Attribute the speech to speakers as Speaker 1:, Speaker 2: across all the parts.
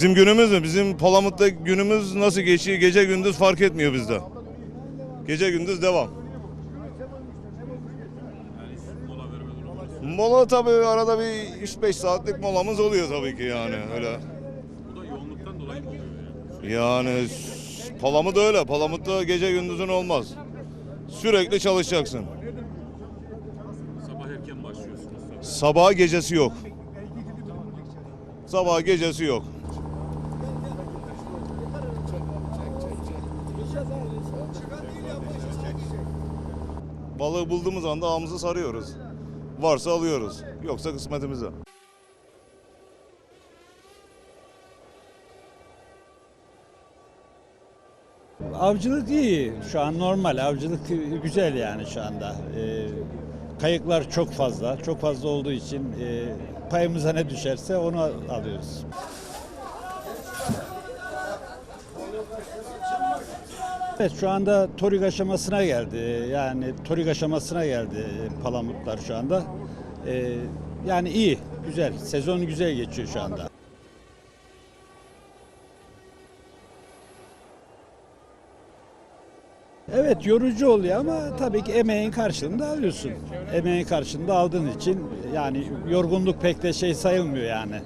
Speaker 1: Bizim günümüz mü? Bizim Palamut'ta günümüz nasıl geçiyor? Gece gündüz fark etmiyor bizde. Gece gündüz devam. Mola tabii arada bir 3-5 saatlik molamız oluyor tabii ki yani öyle.
Speaker 2: Bu da yoğunluktan dolayı mı oluyor yani?
Speaker 1: Yani Palamut öyle. Palamut'ta gece gündüzün olmaz. Sürekli çalışacaksın.
Speaker 2: Sabah erken başlıyorsunuz.
Speaker 1: Sabah gecesi yok. Sabah gecesi yok. Balığı bulduğumuz anda ağımızı sarıyoruz. Varsa alıyoruz. Yoksa kısmetimize.
Speaker 3: Avcılık iyi. Şu an normal. Avcılık güzel yani şu anda. Ee, kayıklar çok fazla. Çok fazla olduğu için e, payımıza ne düşerse onu alıyoruz. Evet şu anda torik aşamasına geldi. Yani torik aşamasına geldi palamutlar şu anda. Ee, yani iyi, güzel. Sezon güzel geçiyor şu anda. Evet yorucu oluyor ama tabii ki emeğin karşılığında alıyorsun. Emeğin karşılığında aldığın için yani yorgunluk pek de şey sayılmıyor yani.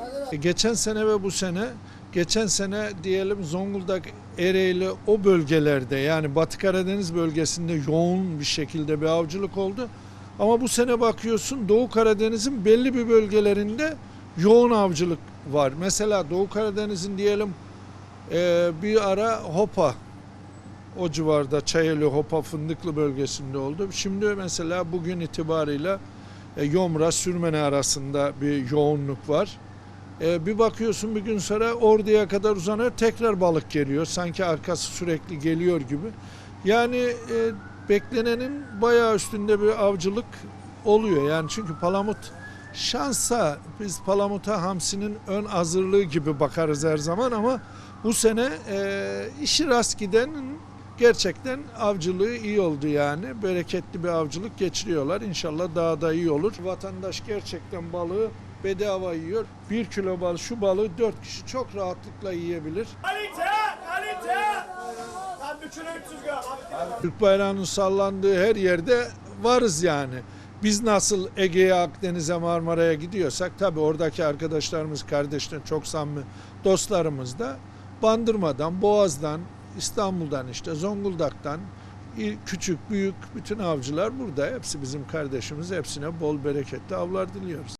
Speaker 4: E, Geçen sene ve bu sene, geçen sene diyelim Zonguldak, Ereğli o bölgelerde yani Batı Karadeniz bölgesinde yoğun bir şekilde bir avcılık oldu. Ama bu sene bakıyorsun Doğu Karadeniz'in belli bir bölgelerinde yoğun avcılık var. Mesela Doğu Karadeniz'in diyelim e, bir ara Hopa o civarda Çayeli, Hopa, Fındıklı bölgesinde oldu. Şimdi mesela bugün itibarıyla e, Yomra, Sürmene arasında bir yoğunluk var. E, bir bakıyorsun bir gün sonra Ordu'ya kadar uzanıyor tekrar balık geliyor. Sanki arkası sürekli geliyor gibi. Yani e, beklenenin bayağı üstünde bir avcılık oluyor. Yani çünkü palamut şansa biz palamuta hamsinin ön hazırlığı gibi bakarız her zaman ama bu sene e, işi rast gidenin gerçekten avcılığı iyi oldu yani. Bereketli bir avcılık geçiriyorlar. İnşallah daha da iyi olur. Vatandaş gerçekten balığı bedava yiyor. Bir kilo balık şu balığı dört kişi çok rahatlıkla yiyebilir.
Speaker 5: Kalite, kalite. Tam bir kilo 300 gram.
Speaker 4: Türk bayrağının sallandığı her yerde varız yani. Biz nasıl Ege'ye, Akdeniz'e, Marmara'ya gidiyorsak tabii oradaki arkadaşlarımız, kardeşler, çok samimi dostlarımız da Bandırma'dan, Boğaz'dan, İstanbul'dan işte Zonguldak'tan küçük, büyük bütün avcılar burada. Hepsi bizim kardeşimiz. Hepsine bol bereketli avlar diliyoruz.